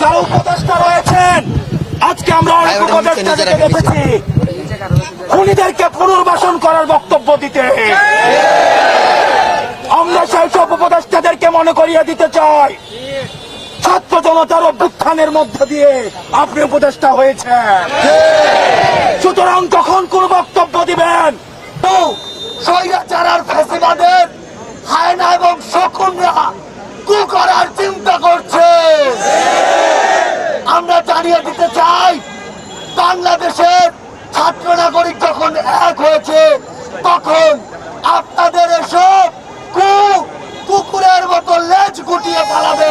যারা উপদেষ্টা রয়েছেন আজকে আমরা অনেক উপদেষ্টা দেখেছি খুনিদেরকে পুনর্বাসন করার বক্তব্য দিতে। আমরা সেই সব উপদেষ্টাদেরকে মনে করিয়ে দিতে চাই। ছাত্র জনতার অভ্যুত্থানের মধ্য দিয়ে আপনি উপদেষ্টা হয়েছেন। সুতরাং কখন কোন বক্তব্য দিবেন? স্বৈরাচার আর ফেসিবাদের হায়না এবং শকুনরা কু করার চিন্তা করছে। আমরা জানিয়ে দিতে চাই, বাংলাদেশের ছাত্র নাগরিক যখন এক হয়েছে, তখন আপনাদের এসব কু, কুকুরের মতো লেজ গুটিয়ে পালাবে।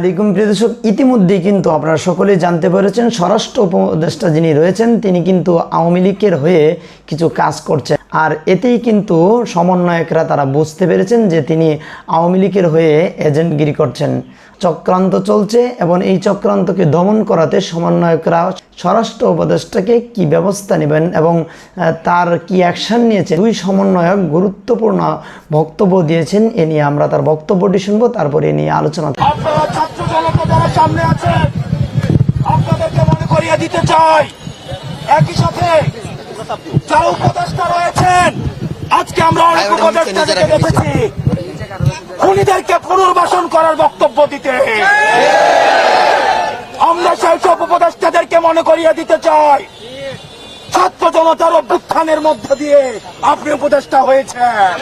আলাইকুম প্রিয় ইতিমধ্যেই কিন্তু আপনারা সকলেই জানতে পেরেছেন, স্বরাষ্ট্র উপদেষ্টা যিনি রয়েছেন, তিনি কিন্তু আওয়ামী লীগের হয়ে কিছু কাজ করছেন। আর এতেই কিন্তু সমন্বয়করা তারা বুঝতে পেরেছেন যে তিনি আওয়ামী লীগের হয়ে এজেন্টগিরি করছেন। চক্রান্ত চলছে এবং এই চক্রান্তকে দমন করাতে সমন্বয়করা, স্বরাষ্ট্র উপদেষ্টাকে কি ব্যবস্থা নেবেন এবং তার কি অ্যাকশন নিয়েছে দুই সমন্বয়ক গুরুত্বপূর্ণ বক্তব্য দিয়েছেন। এ নিয়ে আমরা তার বক্তব্যটি শুনব, তারপরে এ নিয়ে আলোচনা সামনে আছেন, আপনাদেরকে মনে করিয়ে দিতে চাই। একই সাথে যারা উপদেষ্টা রয়েছেন আজকে আমরা অনেক দেখেছি। খুনিদেরকে পুনর্বাসন করার বক্তব্য দিতে। আমরা সেই সব উপদেষ্টাদেরকে মনে করিয়ে দিতে চাই। ছাত্র জনতার অভ্যুত্থানের মধ্য দিয়ে আপনি উপদেষ্টা হয়েছেন।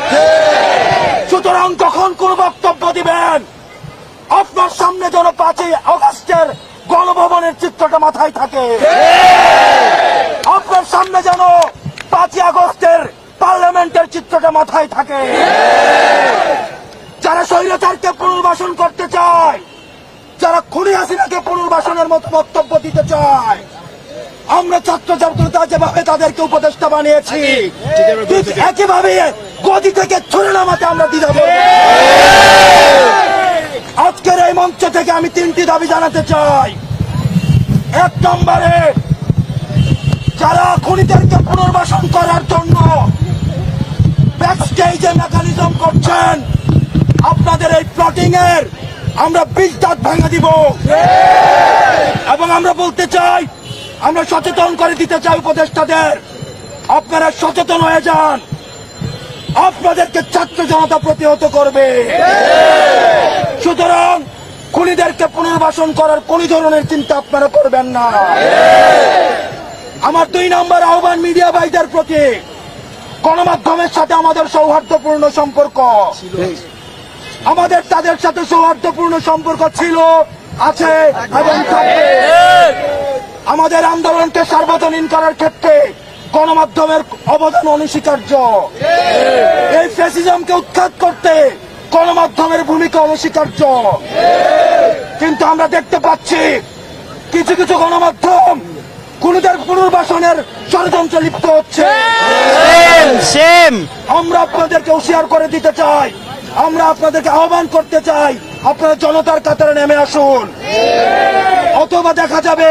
সুতরাং কখন কোন বক্তব্য দিবেন? আপনার সামনে যেন পাঁচই অগস্টের গণভবনের চিত্রটা মাথায় থাকে আপনার সামনে যেন পাঁচই আগস্টের পার্লামেন্টের চিত্রটা মাথায় থাকে যারা স্বৈরাচারকে পুনর্বাসন করতে চায় যারা খুনি হাসিনাকে পুনর্বাসনের মতো বক্তব্য দিতে চায় আমরা ছাত্র ছাত্রতা যেভাবে তাদেরকে উপদেষ্টা বানিয়েছি একইভাবে গদি থেকে ছুড়ে নামাতে আমরা মঞ্চ থেকে আমি তিনটি দাবি জানাতে চাই। এক নম্বরে, যারা খুনিদেরকে পুনর্বাসন করার জন্য মেকানিজম করছেন, আপনাদের এই প্লটিং এর আমরা বিল দাঁত ভেঙে দিব। এবং আমরা বলতে চাই, আমরা সচেতন করে দিতে চাই উপদেষ্টাদের, আপনারা সচেতন হয়ে যান। আপনাদেরকে ছাত্র জনতা প্রতিহত করবে। সুতরাং খুনিদেরকে পুনর্বাসন করার কোন ধরনের চিন্তা আপনারা করবেন না। আমার দুই নম্বর আহ্বান মিডিয়া ভাইদের প্রতি। গণমাধ্যমের সাথে আমাদের সৌহার্দ্যপূর্ণ সম্পর্ক। আমাদের তাদের সাথে সৌহার্দ্যপূর্ণ সম্পর্ক ছিল, আছে এবং আমাদের আন্দোলনকে সার্বজনীন করার ক্ষেত্রে গণমাধ্যমের অবদান অনস্বীকার্য। এই ফ্যাসিজমকে উৎখাত করতে গণমাধ্যমের ভূমিকা অনস্বীকার্য। কিন্তু আমরা দেখতে পাচ্ছি কিছু কিছু গণমাধ্যম খুনিদের পুনর্বাসনের ষড়যন্ত্র লিপ্ত হচ্ছে। আমরা আপনাদেরকে হুঁশিয়ার করে দিতে চাই আমরা আপনাদেরকে আহ্বান করতে চাই আপনারা জনতার কাতারে নেমে আসুন। অথবা দেখা যাবে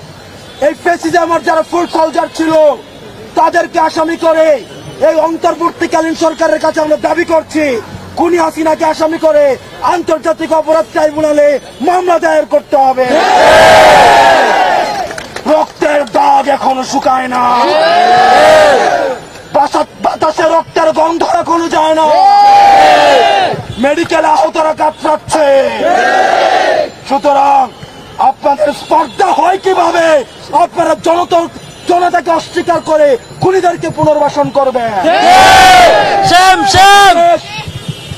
এই ফেসিজামার যারা ফুল সোলজার ছিল, তাদেরকে আসামি করে এই অন্তর্বর্তীকালীন সরকারের কাছে আমরা দাবি করছি, খুনি হাসিনাকে আসামি করে আন্তর্জাতিক অপরাধ ট্রাইব্যুনালে মামলা দায়ের করতে হবে। রক্তের দাগ এখনও শুকায় না। বাতাসে রক্তের গন্ধ এখনও যায় না। মেডিকেল আহতরা কাতরাচ্ছে। সুতরাং আপনাদের স্পর্ধা হয় কীভাবে? আপনারা জনতা জনতাকে অস্বীকার করে খুনিদেরকে পুনর্বাসন করবেন।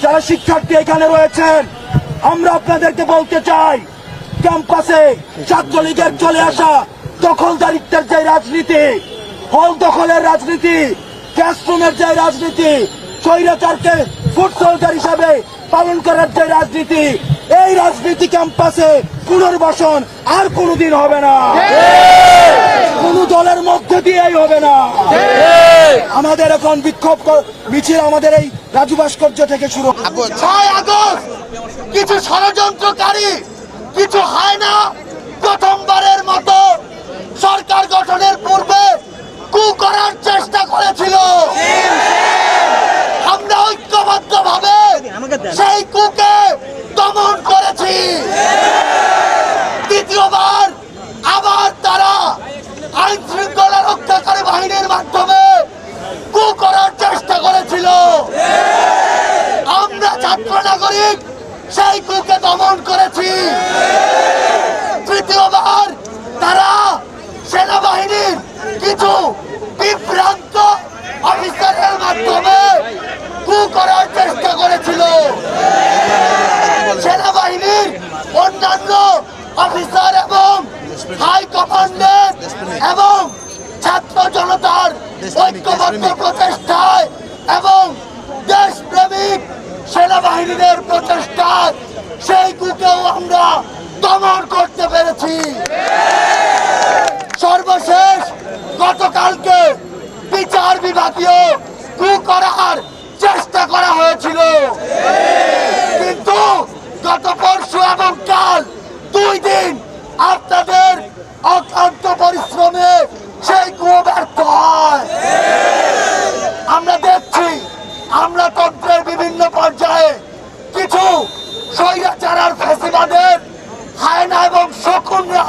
যারা শিক্ষার্থী এখানে রয়েছেন আমরা আপনাদেরকে বলতে চাই ক্যাম্পাসে ছাত্রলীগের চলে আসা দখলদারিত্বের যে রাজনীতি হল দখলের রাজনীতি ক্লাসরুমের যে রাজনীতি স্বৈরাচারকে ফুড সোলজার হিসাবে পালন করার যে রাজনীতি এই রাজনীতি ক্যাম্পাসে পুনর্বাসন আর কোনোদিন হবে না। কোন দলের মধ্যে দিয়েই হবে না। আমাদের এখন বিক্ষোভ মিছিল আমাদের এই রাজু ভাস্কর্য থেকে শুরু ছয় আগস্ট, কিছু ষড়যন্ত্রকারী, কিছু হয় না, প্রথমবারের মতো সরকার গঠনের পূর্বে কু করার চেষ্টা করেছিল আমরা ঐক্যবদ্ধ ভাবে সেই কুকে দমন করেছি দ্বিতীয়বার আবার তারা আইন শৃঙ্খলা রক্ষাকারী বাহিনীর মাধ্যমে কু করার চেষ্টা করেছিল। আমরা ছাত্র নাগরিক সেই কুকে দমন করেছি। তৃতীয়বার তারা সেনাবাহিনীর কিছু বিভ্রান্ত অফিসারের মাধ্যমে কু করার চেষ্টা করেছিল। সেনাবাহিনীর অন্যান্য অফিসার এবং হাই কমান্ডের এবং ছাত্র জনতার ঐক্যবদ্ধ প্রচেষ্টায় এবং দেশপ্রেমিক সেনাবাহিনীদের প্রচেষ্টায় সেই কুকেও আমরা দমন করতে পেরেছি। সর্বশেষ গতকালকে বিচার বিভাগীয় কু করার চেষ্টা করা হয়েছিল কিন্তু গত পরশু এবং কাল দুই দিন আপনাদের অক্লান্ত পরিশ্রমে সেই কুয়ো ব্যর্থ হয় আমরা দেখছি আমরা তন্ত্রের বিভিন্ন পর্যায়ে কিছু ফেসিবাদের হায়না এবং শকুনরা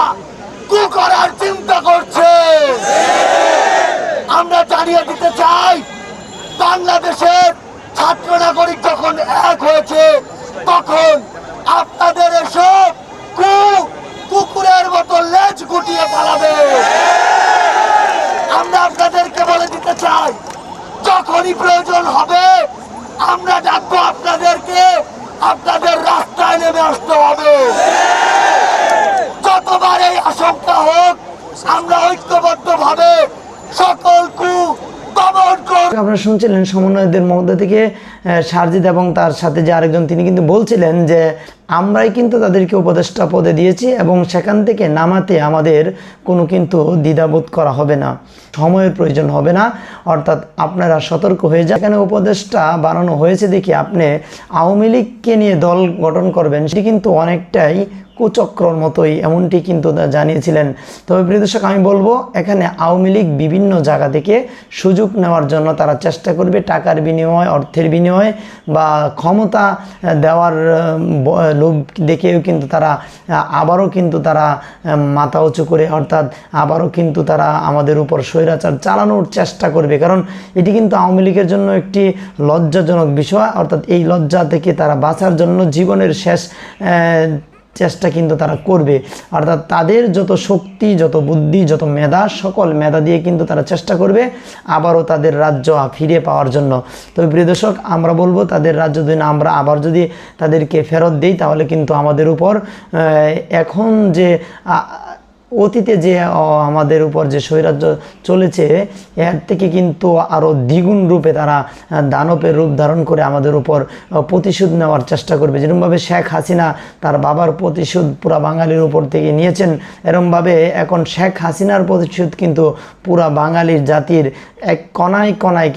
কু করার চিন্তা করছে। আমরা জানিয়ে দিতে চাই, বাংলাদেশের ছাত্র নাগরিক যখন এক হয়েছে, তখন আপনাদের এসব কু, কুকুরের মতো লেজ গুটিয়ে পালাবে। আমরা আপনাদেরকে বলে দিতে চাই, যখনই প্রয়োজন হবে, আমরা ডাকবো আপনাদেরকে, আপনাদের নেমে আসতে হবে। যতবার এই আশঙ্কা হোক, আমরা ঐক্যবদ্ধ ভাবে সকল কু আপনারা শুনছিলেন সমন্বয়দের মধ্যে থেকে সারজিৎ এবং তার সাথে যে আরেকজন, তিনি কিন্তু বলছিলেন যে আমরাই কিন্তু তাদেরকে উপদেষ্টা পদে দিয়েছি এবং সেখান থেকে নামাতে আমাদের কোনো কিন্তু দ্বিধাবোধ করা হবে না, সময়ের প্রয়োজন হবে না। অর্থাৎ আপনারা সতর্ক হয়ে যান। এখানে উপদেষ্টা বানানো হয়েছে দেখি আপনি আওয়ামী লীগকে নিয়ে দল গঠন করবেন, সেটি কিন্তু অনেকটাই কুচক্রর মতোই, এমনটি কিন্তু জানিয়েছিলেন। তবে প্রিয় দর্শক, আমি বলব, এখানে আওয়ামী লীগ বিভিন্ন জায়গা থেকে সুযোগ নেওয়ার জন্য তারা চেষ্টা করবে টাকার বিনিময়, অর্থের বিনিময় বা ক্ষমতা দেওয়ার লোভ দেখেও কিন্তু তারা আবারও কিন্তু তারা মাথা উঁচু করে অর্থাৎ আবারও কিন্তু তারা আমাদের উপর স্বৈরাচার চালানোর চেষ্টা করবে। কারণ এটি কিন্তু আওয়ামী লীগের জন্য একটি লজ্জাজনক বিষয়। অর্থাৎ এই লজ্জা থেকে তারা বাঁচার জন্য জীবনের শেষ চেষ্টা কিন্তু তারা করবে। অর্থাৎ তাদের যত শক্তি, যত বুদ্ধি, যত মেধা, সকল মেধা দিয়ে কিন্তু তারা চেষ্টা করবে আবারও তাদের রাজ্য ফিরে পাওয়ার জন্য। তবে প্রিয় দর্শক, আমরা বলব তাদের রাজ্য যদি না, আমরা আবার যদি তাদেরকে ফেরত দিই, তাহলে কিন্তু আমাদের উপর এখন যে অতীতে যে আমাদের উপর যে স্বৈরাজ্য চলেছে, এর থেকে কিন্তু আরও দ্বিগুণ রূপে তারা দানবের রূপ ধারণ করে আমাদের উপর প্রতিশোধ নেওয়ার চেষ্টা করবে। যেরকমভাবে শেখ হাসিনা তার বাবার প্রতিশোধ পুরা বাঙালির উপর থেকে নিয়েছেন, এরমভাবে এখন শেখ হাসিনার প্রতিশোধ কিন্তু পুরা বাঙালির জাতির এক কণায় কণায়